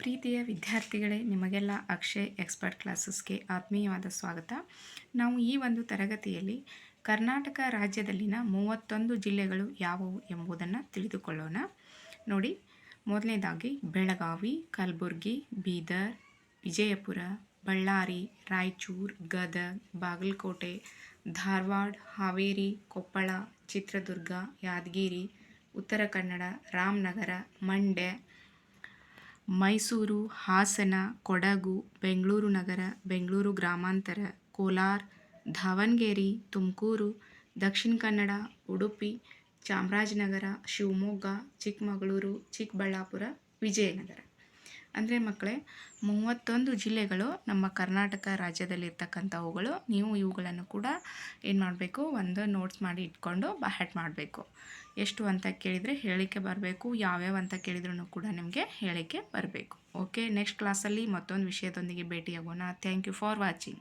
ಪ್ರೀತಿಯ ವಿದ್ಯಾರ್ಥಿಗಳೇ, ನಿಮಗೆಲ್ಲ ಅಕ್ಷಯ್ ಎಕ್ಸ್ಪರ್ಟ್ ಕ್ಲಾಸಸ್ಗೆ ಆತ್ಮೀಯವಾದ ಸ್ವಾಗತ. ನಾವು ಈ ಒಂದು ತರಗತಿಯಲ್ಲಿ ಕರ್ನಾಟಕ ರಾಜ್ಯದಲ್ಲಿನ ಮೂವತ್ತೊಂದು ಜಿಲ್ಲೆಗಳು ಯಾವುವು ಎಂಬುದನ್ನು ತಿಳಿದುಕೊಳ್ಳೋಣ. ನೋಡಿ, ಮೊದಲನೇದಾಗಿ ಬೆಳಗಾವಿ, ಕಲಬುರ್ಗಿ, ಬೀದರ್, ವಿಜಯಪುರ, ಬಳ್ಳಾರಿ, ರಾಯಚೂರು, ಗದಗ, ಬಾಗಲಕೋಟೆ, ಧಾರವಾಡ, ಹಾವೇರಿ, ಕೊಪ್ಪಳ, ಚಿತ್ರದುರ್ಗ, ಯಾದಗಿರಿ, ಉತ್ತರ ಕನ್ನಡ, ರಾಮನಗರ, ಮಂಡ್ಯ ಮೈಸೂರು, ಹಾಸನ, ಕೊಡಗು, ಬೆಂಗಳೂರು ನಗರ, ಬೆಂಗಳೂರು ಗ್ರಾಮಾಂತರ, ಕೋಲಾರ ದಾವಣಗೆರೆ ತುಮಕೂರು, ದಕ್ಷಿಣ ಕನ್ನಡ, ಉಡುಪಿ, ಚಾಮರಾಜನಗರ, ಶಿವಮೊಗ್ಗ, ಚಿಕ್ಕಮಗಳೂರು, ಚಿಕ್ಕಬಳ್ಳಾಪುರ, ವಿಜಯನಗರ. ಅಂದರೆ ಮಕ್ಕಳೇ, ಮೂವತ್ತೊಂದು ಜಿಲ್ಲೆಗಳು ನಮ್ಮ ಕರ್ನಾಟಕ ರಾಜ್ಯದಲ್ಲಿರ್ತಕ್ಕಂಥವುಗಳು. ನೀವು ಇವುಗಳನ್ನು ಕೂಡ ಏನು ಮಾಡಬೇಕು, ಒಂದು ನೋಟ್ಸ್ ಮಾಡಿ ಇಟ್ಕೊಂಡು ಬಹಟ್ ಮಾಡಬೇಕು. ಎಷ್ಟು ಅಂತ ಕೇಳಿದರೆ ಹೇಳಿಕೆ ಬರಬೇಕು, ಯಾವ್ಯಾವ ಅಂತ ಕೇಳಿದ್ರೂ ಕೂಡ ನಿಮಗೆ ಹೇಳಿಕೆ ಬರಬೇಕು. ಓಕೆ ನೆಕ್ಸ್ಟ್ ಕ್ಲಾಸಲ್ಲಿ ಮತ್ತೊಂದು ವಿಷಯದೊಂದಿಗೆ ಭೇಟಿಯಾಗೋಣ. Thank you for watching